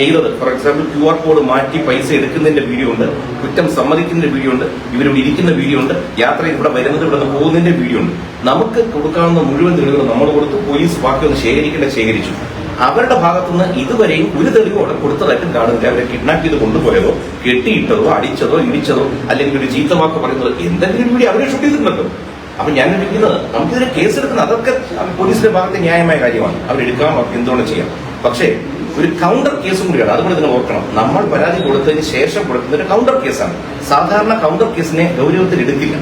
ചെയ്തത്. For example Q R code മാറ്റി പൈസ എടുക്കുന്നതിന്റെ വീഡിയോ ഉണ്ട്. കുറ്റം സമ്മതിക്കുന്നതിന്റെ വീഡിയോ ഉണ്ട്. ഇവരിവിടെ ഇരിക്കുന്ന വീഡിയോ ഉണ്ട്. യാത്ര ഇവിടെ വരുന്നത് ഇവിടെ നിന്ന് പോകുന്നതിന്റെ വീഡിയോ ഉണ്ട്. നമുക്ക് കൊടുക്കാവുന്ന മുഴുവൻ തെളിവുകൾ നമ്മൾ കൊടുത്ത് പോലീസ് ബാക്കിയൊന്ന് ശേഖരിക്കേണ്ട ശേഖരിച്ചു. അവരുടെ ഭാഗത്തുനിന്ന് ഇതുവരെയും ഒരു തെളിവും അവിടെ കൊടുത്തതായിട്ടും കാണുന്നില്ല. അവരെ കിഡ്നാപ്പ് ചെയ്ത് കൊണ്ടുപോയതോ കെട്ടിയിട്ടതോ അടിച്ചതോ ഇടിച്ചതോ അല്ലെങ്കിൽ ഒരു ചീത്ത വാക്ക് പറയുന്നതോ എന്തെങ്കിലും വീഡിയോ അവരെ ഷൂട്ട് ചെയ്തിട്ടുണ്ടല്ലോ. അപ്പൊ ഞാൻ വിളിക്കുന്നത് നമുക്കിതിന് കേസെടുക്കുന്നത് അതൊക്കെ പോലീസിന്റെ ഭാഗത്ത് ന്യായമായ കാര്യമാണ്. അവരെടുക്കാം അവർക്ക് എന്തുകൊണ്ട് ചെയ്യാം. പക്ഷേ ഒരു കൗണ്ടർ കേസും കൂടിയാണ് അതുകൊണ്ട് ഇതിനെ ഓർക്കണം. നമ്മൾ പരാതി കൊടുത്തതിന് ശേഷം കൊടുക്കുന്ന ഒരു കൗണ്ടർ കേസാണ് സാധാരണ കൗണ്ടർ കേസിനെ ഗൗരവത്തിൽ എടുക്കില്ല.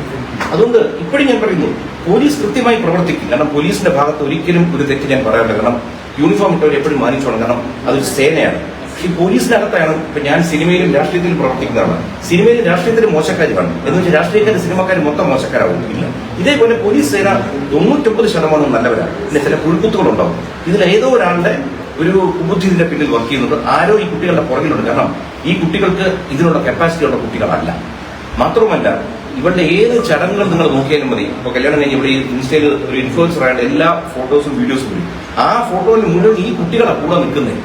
അതുകൊണ്ട് ഇപ്പോഴും ഞാൻ പറയുന്നു പോലീസ് കൃത്യമായി പ്രവർത്തിക്കും കാരണം പോലീസിന്റെ ഭാഗത്ത് ഒരിക്കലും ഒരു തെറ്റ് ഞാൻ പറയാറില്ല. കാരണം യൂണിഫോം ഇട്ടവർ എപ്പോഴും മാനിച്ചോണം കാരണം അതൊരു സേനയാണ്. ഈ പോലീസിനകത്താണ് ഇപ്പൊ ഞാൻ സിനിമയിലും രാഷ്ട്രീയത്തിലും പ്രവർത്തിക്കുന്നതാണ്. സിനിമയിലും രാഷ്ട്രീയത്തിലും മോശക്കാർ കാണും എന്ന് വെച്ചാൽ രാഷ്ട്രീയക്കാരും സിനിമക്കാരും മൊത്തം മോശക്കാരാവും. ഇല്ല. ഇതേപോലെ പോലീസ് സേന തൊണ്ണൂറ്റൊമ്പത് ശതമാനം നല്ലവരാണ് പിന്നെ ചില പുഴുക്കുത്തുകളുണ്ടാവും ഇതിൽ ഏതോ ഒരാളുടെ ഒരു കുബുദ്ധി ഇതിന്റെ പിന്നിൽ വർക്ക് ചെയ്യുന്നത് ആരോ ഈ കുട്ടികളുടെ പുറകിലുണ്ട്. കാരണം ഈ കുട്ടികൾക്ക് ഇതിനുള്ള കപ്പാസിറ്റി ഉള്ള കുട്ടികളല്ല. മാത്രവുമല്ല ഇവരുടെ ഏത് ചടങ്ങുകൾ നിങ്ങൾ നോക്കിയാലും മതി. ഇപ്പൊ കല്യാണം കഴിഞ്ഞ് ഇവിടെ ഇൻസ്റ്റയിൽ ഒരു ഇൻഫ്ലുവൻസർ ആയിട്ട് എല്ലാ ഫോട്ടോസും വീഡിയോസും വരും. ആ ഫോട്ടോയിൽ മുഴുവൻ ഈ കുട്ടികളാണ് കൂടെ നിൽക്കുന്നത്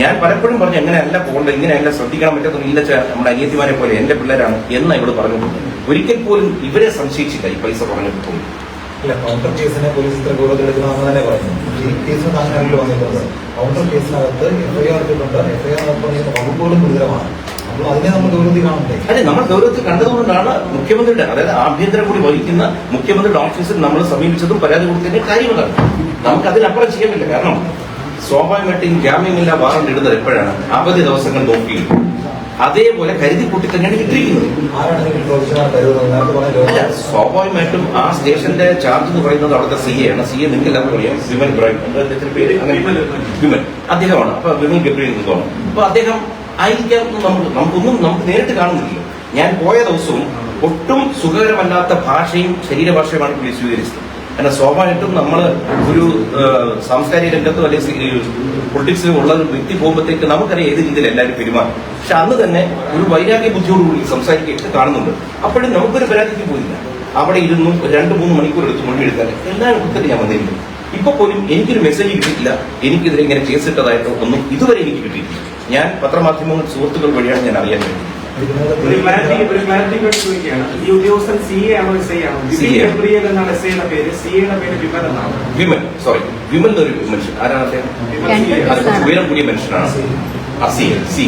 ഞാൻ പലപ്പോഴും പറഞ്ഞു എങ്ങനെയല്ല പോകേണ്ടത്? ഇങ്ങനെയല്ല ശ്രദ്ധിക്കണം. പറ്റത്തൊന്നും ഇല്ല നമ്മുടെ അനിയത്തിമാരെ പോലെ എന്റെ പിള്ളേരാണ് എന്ന് ഇവിടെ പറഞ്ഞിട്ടുണ്ട് ഒരിക്കൽ പോലും ഇവരെ സംശയിച്ചില്ല ഈ പൈസ പറഞ്ഞിട്ട് പോലും ഇല്ല കൗണ്ടർ കേസിനെ പോലീസ് ഇത്ര ഗൗരവത്തിലെടുക്കണമെന്ന് തന്നെ പറഞ്ഞു ഈ കേസ് അങ്ങനെയല്ലോ വന്നിട്ടുള്ളത് കൗണ്ടർ കേസിനകത്ത് എഫ്ഐആർ ഇട്ടിട്ടുണ്ട് എഫ്ഐആർ നടത്തുന്ന വകുപ്പുകളും ഗുരുതരമാണ്. അപ്പോൾ അതിനെ നമ്മൾ ഗൗരവത്തിൽ കാണണ്ടേ? അതെ നമ്മൾ ഗൗരവത്തിൽ കണ്ടതുകൊണ്ടാണ് മുഖ്യമന്ത്രിയുടെ അതായത് ആഭ്യന്തര കൂടി വഹിക്കുന്ന മുഖ്യമന്ത്രിയുടെ ഓഫീസിൽ നമ്മൾ സമീപിച്ചതും പരാതി കൊടുത്തതിന്റെ കാര്യങ്ങളാണ് നമുക്ക് അതിനപ്പുറം ചെയ്യാനില്ല. കാരണം സ്വാഭാവികമായിട്ടും ജാമ്യമില്ല വാറണ്ട് ഇടുന്നത് എപ്പോഴാണ്? അവധി ദിവസങ്ങൾ നോക്കി അതേപോലെ കരുതി കൂട്ടി തന്നെയാണ് കിട്ടിയിരിക്കുന്നത് ആരാണ് സ്വാഭാവികമായിട്ടും ആ സ്റ്റേഷന്റെ ചാർജ് എന്ന് പറയുന്നത് അവിടുത്തെ സി എ ആണ്. സി എ നിങ്ങൾക്ക് എല്ലാവർക്കും അറിയാം വിമൻ ബ്രൈം അദ്ദേഹത്തിന്റെ പേര്? അങ്ങനെ വിമൻ അദ്ദേഹമാണ്. അപ്പൊ വിമൻ ഗബ്രിയിൽ തോന്നും. അപ്പൊ അദ്ദേഹം ആയിരിക്കാം നമുക്ക് നമുക്കൊന്നും നമുക്ക് നേരിട്ട് കാണുന്നില്ല ഞാൻ പോയ ദിവസവും ഒട്ടും സുഖകരമല്ലാത്ത ഭാഷയും ശരീരഭാഷയുമാണ് പുള്ളി സ്വീകരിച്ചത്. കാരണം സ്വാഭാവികമായിട്ടും നമ്മൾ ഒരു സാംസ്കാരിക രംഗത്തോ അല്ലെങ്കിൽ പൊളിറ്റിക്സിലോ ഉള്ള ഒരു വ്യക്തി പോകുമ്പോഴത്തേക്ക് നമുക്കറിയാം ഏത് രീതിയിൽ എല്ലാവരും പെരുമാറും. പക്ഷെ അന്ന് തന്നെ ഒരു വൈരാഗ്യ ബുദ്ധിയോടുകൂടി സംസാരിക്കുകയൊക്കെ കാണുന്നുണ്ട്. അപ്പോഴും നമുക്കൊരു പരാതിക്ക് പോയില്ല. അവിടെ ഇരുന്നു രണ്ട് മൂന്ന് മണിക്കൂർ എടുത്ത് മൊഴി എടുക്കാൻ എല്ലാവരും കൊടുത്തിട്ട് ഞാൻ വന്നിരുന്നു. ഇപ്പൊ പോലും എനിക്കൊരു മെസ്സേജ് കിട്ടിയിട്ടില്ല. എനിക്കെതിരെ ഇങ്ങനെ കേസിട്ടതായിട്ടോ ഒന്നും ഇതുവരെ എനിക്ക് കിട്ടിയിട്ടില്ല. ഞാൻ പത്രമാധ്യമങ്ങൾ സുഹൃത്തുക്കൾ വഴിയാണ് ഞാൻ അറിയാൻ വേണ്ടി ഒരു ക്ലാരിറ്റി ഒരു ക്ലാരിറ്റി വേണ്ടി ചോദിക്കുകയാണ്. ഈ ഉദ്യോഗസ്ഥൻ സി എ ആണോ എസ് ഐ ആണോ? CA. എന്നാണ് എസ് ഐയുടെ പേര്. സി എയുടെ പേര് വിമൽ എന്നാണ്. വിമൻ സോറി വിമൻ എന്നൊരു മനുഷ്യൻ. ആരാണ് അദ്ദേഹം? ഉയരം കൂടിയ മനുഷ്യനാണ്. സി